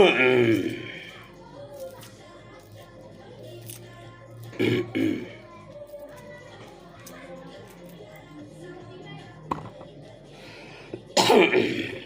嗯。嗯。咳。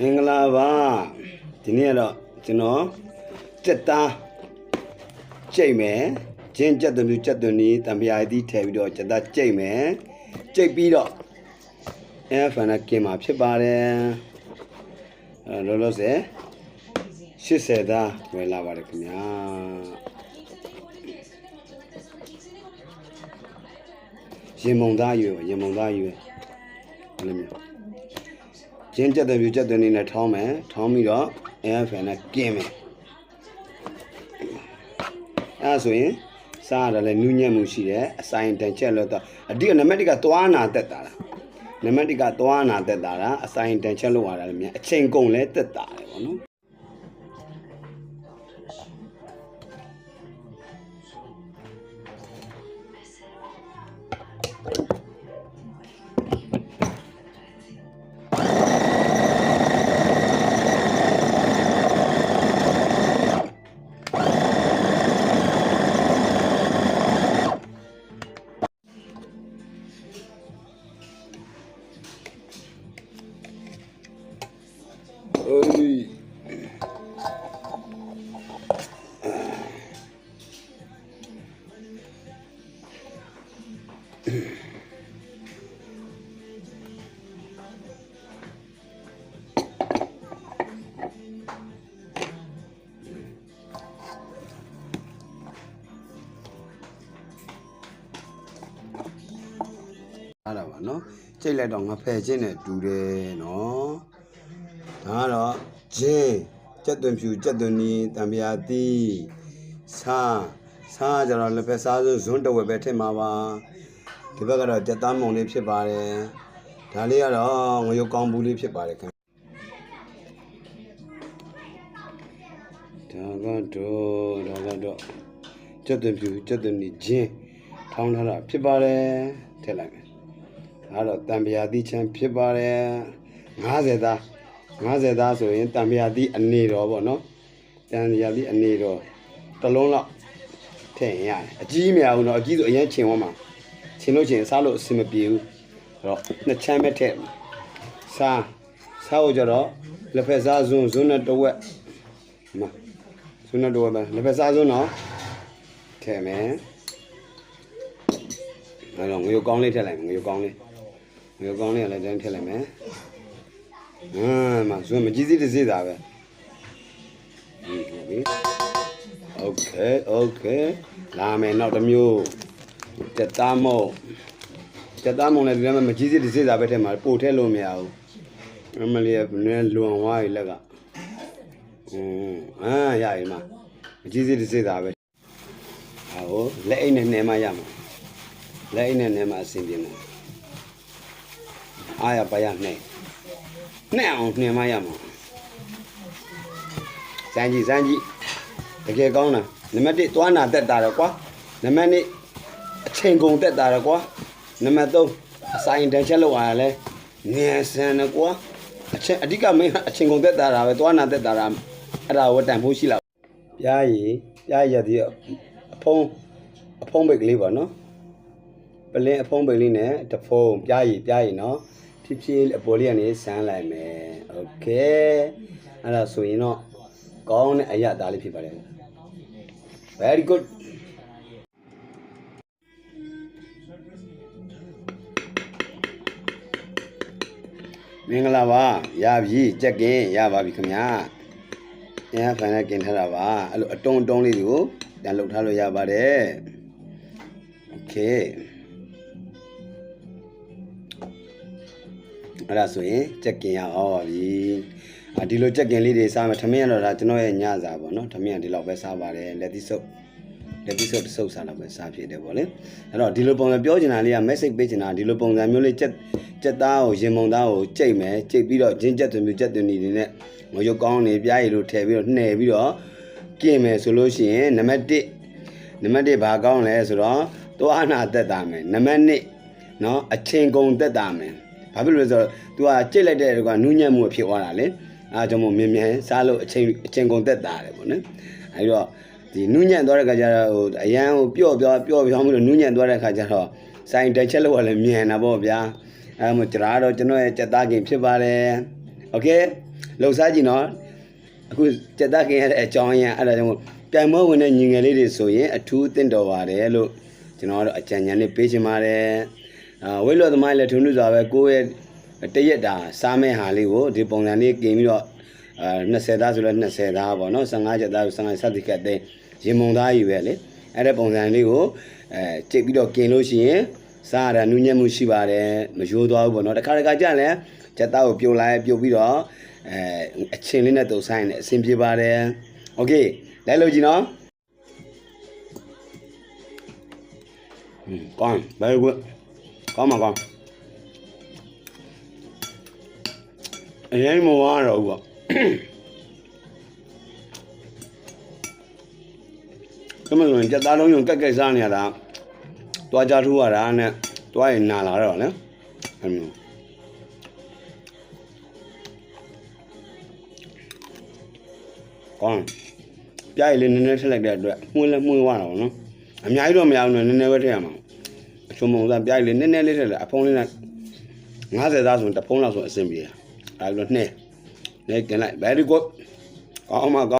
မင်္ဂလာပါဒီနေ့ကတော့ကျွန်တော်စက်သားကြိတ်မယ်ဂျင်းကြက်သွန်ပြူကြက်သွန်နီးတံပြားသီးထည့်ပြီးတော့စက်သားကြိတ်မယ်ကြိတ်ပြီးတော့အဲဖန်နာကင်မှာဖြစ်ပါတယ်အဲလောလောဆယ်80သားဝယ်လာပါတယ်ခင်ဗျာရင်မုံသားယူရင်မုံသားယူဘယ်လိုမျိုး ကျင်းကြက်တဲ့ပြူကြက်တဲ့နေနဲ့ထောင်းမယ်ထောင်းပြီးတော့ AFN နဲ့กินမယ်အဲဒါဆိုရင်စားရတယ်လဲနူးညံ့မှုရှိတယ်အဆိုင်တန်ချက်လို့တော့အဓိကနံပါတ်1ကသွားနာတက်တာလားနံပါတ်1ကသွားနာတက်တာလားအဆိုင်တန်ချက်လို့ရတာလည်းမြန်အချိန်ကုန်လဲတက်တာတယ်ပေါ့နော် ပါနော်ကြိတ်လိုက်တော့ငါဖယ်ချင်းနဲ့တူတယ်နော်ဒါကတော့ဂျင်းကြက်သွန်ဖြူကြက်သွန်နီးတံပြာသီးဆာဆာကြတော့လက်ဖက်စားစုဇွန်းတဝက်ပဲထည့်မှာပါဒီဘက်ကတော့ကြက်သားမုံလေးဖြစ်ပါတယ်ဒါလေးကတော့ငရုတ်ကောင်းဘူးလေးဖြစ်ပါတယ်ခင်ဒါကတော့ဒါကတော့ကြက်သွန်ဖြူကြက်သွန်နီးဂျင်းထောင်းထားတာဖြစ်ပါတယ်ထည့်လိုက်မယ် အဲ့တော့တံပြာတိချမ်းဖြစ်ပါတယ်90သား90သားဆိုရင်တံပြာတိအနေတော်ပေါ့နော်တံပြာတိအနေတော်တစ်လုံးလောက်ထည့်ရင်ရတယ်အကြီးမရဘူးနော်အကြီးဆိုအရင်ချင်သွားမှာချင်လို့ချင်စားလို့အဆင်မပြေဘူးအဲ့တော့နှစ်ချမ်းပဲထည့်စားစားဖို့ကြတော့လက်ဖက်စားဇွန်းဇွန်းနဲ့တစ်ဝက်ဒီမှာဇွန်းနဲ့တစ်ဝက်ပဲလက်ဖက်စားဇွန်းနော်ထည့်မယ်အဲ့တော့ငွေကောင်းလေးထည့်လိုက်မယ်ငွေကောင်းလေး ငယ်ကောင်းလေးကလည်းတိုင်းဖြစ်လိုက်မယ်ဟမ်မဇွန်မကြီးစီးတစ်စီးတာပဲဟုတ်ပြီ Okay okay လာမယ်နောက်တစ်မျိုးတက်သားမုံတက်သားမုံလည်းဒီမှာမကြီးစစ်တစ်စစ်စားပဲထဲမှာပို့ထည့်လို့မရဘူးအမလေးကနည်းလွန်သွားပြီလက်ကအင်းအာရပြီမမကြီးစစ်တစ်စစ်စားပဲဟောလက်အိတ်နဲ့နှဲမှရမှာလက်အိတ်နဲ့နှဲမှအဆင်ပြေမှာ အားရပါရနှဲ့နှဲ့အောင်နှဲမရမှာစမ်းကြည့်စမ်းကြည့်တကယ်ကောင်းတာနံပါတ်1သွားနာတက်တာတော့ကွာနံပါတ်2အချိန်ကုန်တက်တာတော့ကွာနံပါတ်3အဆိုင်တန်ချက်လောက်ရလဲငယ်ဆန်တော့ကွာအချိန်အဓိကမင်းအချိန်ကုန်တက်တာတာပဲသွားနာတက်တာတာအဲ့ဒါဝတ်တန်ဖို့ရှိလားပြားရည်ပြားရည်ဒီအဖုံးအဖုံးပိတ်ကလေးပါနော်ပလင်းအဖုံးပိတ်လေးနဲ့တဖုံးပြားရည်ပြားရည်နော် ဖြည်းဖြည်းအပေါ်လေးကနေဆန်းလိုက်မယ်โอเคအဲ့ဒါဆိုရင်တော့ကောင်းတဲ့အရာသားလေးဖြစ်ပါတယ် very good မင်္ဂလာပါရပြီကြက်ကင်းရပါပြီခင်ဗျာအင်းဖိုင်နဲ့กินထားတာပါအဲ့လိုအတုံးတုံးလေးတွေကိုပြန်လှုပ်ထားလို့ရပါတယ်โอเค အဲ့ဒါဆိုရင်ကြက်ကင်ရအောင်ပါပြီအာဒီလိုကြက်ကင်လေးတွေစားမယ်ထမင်းရတော့ဒါကျွန်တော်ရဲ့ညစာပေါ့နော်ထမင်းကဒီလောက်ပဲစားပါတယ်လက်သီးစုပ် episode တစ်ဆုပ်စားတော့ပဲစားဖြစ်တယ်ပေါ့လေအဲ့တော့ဒီလိုပုံစံပြောချင်တာလေးက message ပေးချင်တာဒီလိုပုံစံမျိုးလေးကြက်ကြက်သားကိုရင်မုံသားကိုကြိတ်မယ်ကြိတ်ပြီးတော့ဂျင်းကြက်သွင်းမျိုးကြက်သွင်းနေနေနဲ့ငရုတ်ကောင်းနေပြားရည်လို့ထည့်ပြီးတော့နှဲပြီးတော့ကျင့်မယ်ဆိုလို့ရှိရင်နံပါတ်1နံပါတ်1ဘာကောင်းလဲဆိုတော့သွားနာတက်တာမယ်နံပါတ်2နော်အချင်းကုန်တက်တာမယ် ဘာဖြစ်လို့လဲဆိုတော့ तू ကကြိတ်လိုက်တဲ့ကွာနူးညံ့မှုဖြစ်သွားတာလေအားကြောင့်မို့မြင်မြန်စားလို့အချင်းအချင်းကုန်တက်တာတယ်ပေါ့နော်အဲဒီတော့ဒီနူးညံ့သွားတဲ့ခါကျတော့ဟိုအရန်ဟိုပျော့ပြောပျော့ပြောမှုလို့နူးညံ့သွားတဲ့ခါကျတော့စိုင်းတက်ချက်လို့ကလည်းမြန်တာပေါ့ဗျာအဲမို့ကျွန်တော်ကတော့ကျွန်တော်ရဲ့စက်သားခင်ဖြစ်ပါတယ်โอเคလှုပ်ရှားကြည့်နော် အခုစက်သားခင်ရတဲ့အကြောင်းအရာအဲ့ဒါကြောင့်မို့ပြိုင်ပွဲဝင်တဲ့ညီငယ်လေးတွေဆိုရင်အထူးတင့်တော်ပါတယ်လို့ကျွန်တော်ကတော့အကြံဉာဏ်လေးပေးချင်ပါတယ် အာဝိလောသမားလည်းထုံးထုစွာပဲကိုယ့်ရဲ့တရက်တာစားမဲ့ဟာလေးကိုဒီပုံစံလေးกินပြီးတော့အာ20သားဆိုလဲ20သားပေါ့နော်15ချက်သားဆို15စသည်ကတဲ့ရင်မုံသားကြီးပဲလေအဲ့တဲ့ပုံစံလေးကိုအဲကြိတ်ပြီးတော့กินလို့ရှိရင်စားရတာနူးညံ့မှုရှိပါတယ်မရိုးသွားဘူးပေါ့နော်တစ်ခါတစ်ခါကြာလဲချက်သားကိုပြုတ်လိုက်ပြုတ်ပြီးတော့ အဲအချင်းလေးနဲ့တုပ်ဆိုင်နဲ့အဆင်ပြေပါတယ်โอเคလိုက်လို့ကြည့်နော်ဟွန်းကောင်းဘယ် ကွကောင်းမှာကောင်းအရင်မဝါတော့ဘူးပေါ့ကမလို့ကြက်သားလုံးယုံကက်ကက်စားနေရတာတွားကြထိုးရတာနဲ့တွားရင်နာလာတော့နော်အဲ့လိုကောင်းပြရည်လေးနည်းနည်းထည့်လိုက်တဲ့အတွက်မှုန်းလည်းမှုန်းသွားတာပေါ့နော်အများကြီးတော့မရဘူးနော်နည်းနည်းပဲထည့်ရမှာအ ချုံမုံသားပြရည်လေးနည်းနည်းလေးထည့်လိုက်အဖုံးလေးနဲ့90သားဆိုရင်တစ်ဖုံးလောက်ဆိုအဆင်ပြေတယ်အဲလိုနှဲနှဲกินလိုက် very good ကောင်းမှာကောင်း